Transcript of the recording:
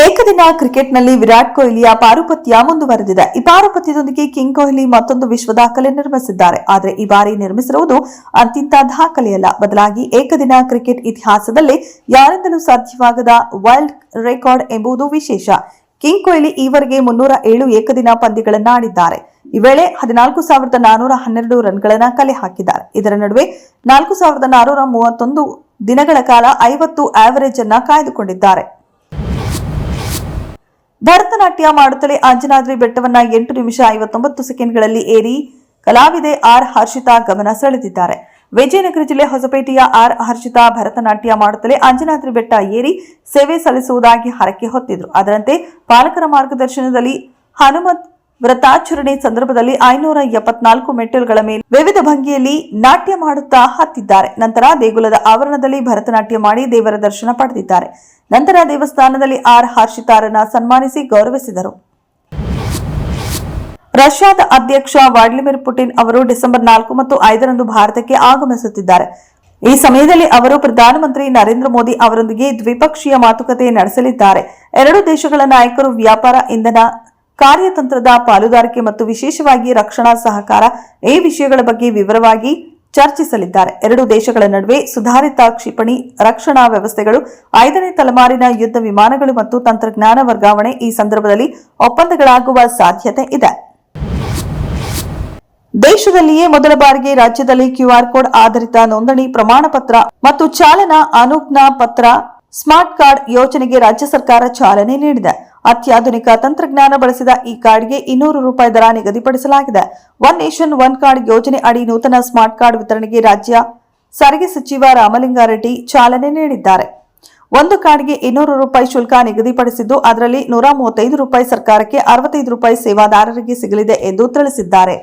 ಏಕದಿನ ಕ್ರಿಕೆಟ್ನಲ್ಲಿ ವಿರಾಟ್ ಕೊಹ್ಲಿಯ ಪಾರುಪತ್ಯ ಮುಂದುವರೆದಿದೆ. ಈ ಪಾರುಪತ್ಯದೊಂದಿಗೆ ಕಿಂಗ್ ಕೊಹ್ಲಿ ಮತ್ತೊಂದು ವಿಶ್ವ ದಾಖಲೆ ನಿರ್ಮಿಸಿದ್ದಾರೆ. ಆದರೆ ಈ ಬಾರಿ ನಿರ್ಮಿಸಿರುವುದು ಅತ್ಯಂತ ದಾಖಲೆಯಲ್ಲ. ಬದಲಾಗಿ ಏಕದಿನ ಕ್ರಿಕೆಟ್ ಇತಿಹಾಸದಲ್ಲಿ ಯಾರಿಂದಲೂ ಸಾಧ್ಯವಾಗದ ವರ್ಲ್ಡ್ ರೆಕಾರ್ಡ್ ಎಂಬುದು ವಿಶೇಷ. ಕಿಂಗ್ ಕೊಹ್ಲಿ ಈವರೆಗೆ ಮುನ್ನೂರ ಏಳು ಏಕದಿನ ಪಂದ್ಯಗಳನ್ನು ಆಡಿದ್ದಾರೆ. ಈ ವೇಳೆ ಹದಿನಾಲ್ಕು ಸಾವಿರದ ನಾನೂರ ಹನ್ನೆರಡು ರನ್ಗಳನ್ನು ಕಲೆ ಹಾಕಿದ್ದಾರೆ. ಇದರ ನಡುವೆ ನಾಲ್ಕು ಸಾವಿರದ ನಾನೂರ ಮೂವತ್ತೊಂದು ದಿನಗಳ ಕಾಲ ಐವತ್ತು ಆವರೇಜ್ ಅನ್ನ ಕಾಯ್ದುಕೊಂಡಿದ್ದಾರೆ. ಭರತನಾಟ್ಯ ಮಾಡುತ್ತಲೇ ಅಂಜನಾದ್ರಿ ಬೆಟ್ಟವನ್ನ ಎಂಟು ನಿಮಿಷ ಐವತ್ತೊಂಬತ್ತು ಸೆಕೆಂಡ್ಗಳಲ್ಲಿ ಏರಿ ಕಲಾವಿದೆ ಆರ್ ಹರ್ಷಿತಾ ಗಮನ ಸೆಳೆದಿದ್ದಾರೆ. ವಿಜಯನಗರ ಜಿಲ್ಲೆ ಹೊಸಪೇಟೆಯ ಆರ್ ಹರ್ಷಿತಾ ಭರತನಾಟ್ಯ ಮಾಡುತ್ತಲೇ ಅಂಜನಾದ್ರಿ ಬೆಟ್ಟ ಏರಿ ಸೇವೆ ಸಲ್ಲಿಸುವುದಾಗಿ ಹರಕೆ ಹೊತ್ತಿದ್ರು. ಅದರಂತೆ ಪಾಲಕರ ಮಾರ್ಗದರ್ಶನದಲ್ಲಿ ಹನುಮತ್ ವ್ರತಾಚರಣೆ ಸಂದರ್ಭದಲ್ಲಿ ಐನೂರ ಎಪ್ಪತ್ನಾಲ್ಕು ಮೆಟ್ಟಿಲುಗಳ ಮೇಲೆ ವಿವಿಧ ಭಂಗಿಯಲ್ಲಿ ನಾಟ್ಯ ಮಾಡುತ್ತಾ ಹತ್ತಿದ್ದಾರೆ. ನಂತರ ದೇಗುಲದ ಆವರಣದಲ್ಲಿ ಭರತನಾಟ್ಯ ಮಾಡಿ ದೇವರ ದರ್ಶನ ಪಡೆದಿದ್ದಾರೆ. ನಂತರ ದೇವಸ್ಥಾನದಲ್ಲಿ ಆರ್ ಹರ್ಷಿತಾರನ ಸನ್ಮಾನಿಸಿ ಗೌರವಿಸಿದರು. ರಷ್ಯಾದ ಅಧ್ಯಕ್ಷ ವ್ಲಾಡಿಮಿರ್ ಪುಟಿನ್ ಅವರು ಡಿಸೆಂಬರ್ ನಾಲ್ಕು ಮತ್ತು ಐದರಂದು ಭಾರತಕ್ಕೆ ಆಗಮಿಸುತ್ತಿದ್ದಾರೆ. ಈ ಸಮಯದಲ್ಲಿ ಅವರು ಪ್ರಧಾನಮಂತ್ರಿ ನರೇಂದ್ರ ಮೋದಿ ಅವರೊಂದಿಗೆ ದ್ವಿಪಕ್ಷೀಯ ಮಾತುಕತೆ ನಡೆಸಲಿದ್ದಾರೆ. ಎರಡು ದೇಶಗಳ ನಾಯಕರು ವ್ಯಾಪಾರ ಇಂಧನ ಕಾರ್ಯತಂತ್ರದ ಪಾಲುದಾರಿಕೆ ಮತ್ತು ವಿಶೇಷವಾಗಿ ರಕ್ಷಣಾ ಸಹಕಾರ ಈ ವಿಷಯಗಳ ಬಗ್ಗೆ ವಿವರವಾಗಿ ಚರ್ಚಿಸಲಿದ್ದಾರೆ. ಎರಡು ದೇಶಗಳ ನಡುವೆ ಸುಧಾರಿತ ಕ್ಷಿಪಣಿ, ರಕ್ಷಣಾ ವ್ಯವಸ್ಥೆಗಳು, ಐದನೇ ತಲೆಮಾರಿನ ಯುದ್ಧ ವಿಮಾನಗಳು ಮತ್ತು ತಂತ್ರಜ್ಞಾನ ವರ್ಗಾವಣೆ ಈ ಸಂದರ್ಭದಲ್ಲಿ ಒಪ್ಪಂದಗಳಾಗುವ ಸಾಧ್ಯತೆ ಇದೆ. ದೇಶದಲ್ಲಿಯೇ ಮೊದಲ ಬಾರಿಗೆ ರಾಜ್ಯದಲ್ಲಿ ಕ್ಯೂಆರ್ ಕೋಡ್ ಆಧಾರಿತ ನೋಂದಣಿ ಪ್ರಮಾಣ ಪತ್ರ ಮತ್ತು ಚಾಲನಾ ಅನುಜ್ಞಾ ಪತ್ರ ಸ್ಮಾರ್ಟ್ ಕಾರ್ಡ್ ಯೋಜನೆಗೆ ರಾಜ್ಯ ಸರ್ಕಾರ ಚಾಲನೆ ನೀಡಿದೆ. ಅತ್ಯಾಧುನಿಕ ತಂತ್ರಜ್ಞಾನ ಬಳಸಿದ ಈ ಕಾರ್ಡ್ಗೆ ಇನ್ನೂರು ರೂಪಾಯಿ ದರ ನಿಗದಿಪಡಿಸಲಾಗಿದೆ. ಒನ್ ನೇಷನ್, ಒನ್ ಕಾರ್ಡ್ ಯೋಜನೆ ಅಡಿ ನೂತನ ಸ್ಮಾರ್ಟ್ ಕಾರ್ಡ್ ವಿತರಣೆಗೆ ರಾಜ್ಯ ಸಾರಿಗೆ ಸಚಿವ ರಾಮಲಿಂಗಾರೆಡ್ಡಿ ಚಾಲನೆ ನೀಡಿದ್ದಾರೆ. ಒಂದು ಕಾರ್ಡ್ಗೆ ಇನ್ನೂರು ರೂಪಾಯಿ ಶುಲ್ಕ ನಿಗದಿಪಡಿಸಿದ್ದು, ಅದರಲ್ಲಿ ನೂರ ಮೂವತ್ತೈದು ರೂಪಾಯಿ ಸರ್ಕಾರಕ್ಕೆ, ಅರವತ್ತೈದು ರೂಪಾಯಿ ಸೇವಾದಾರರಿಗೆ ಸಿಗಲಿದೆ ಎಂದು ತಿಳಿಸಿದ್ದಾರೆ.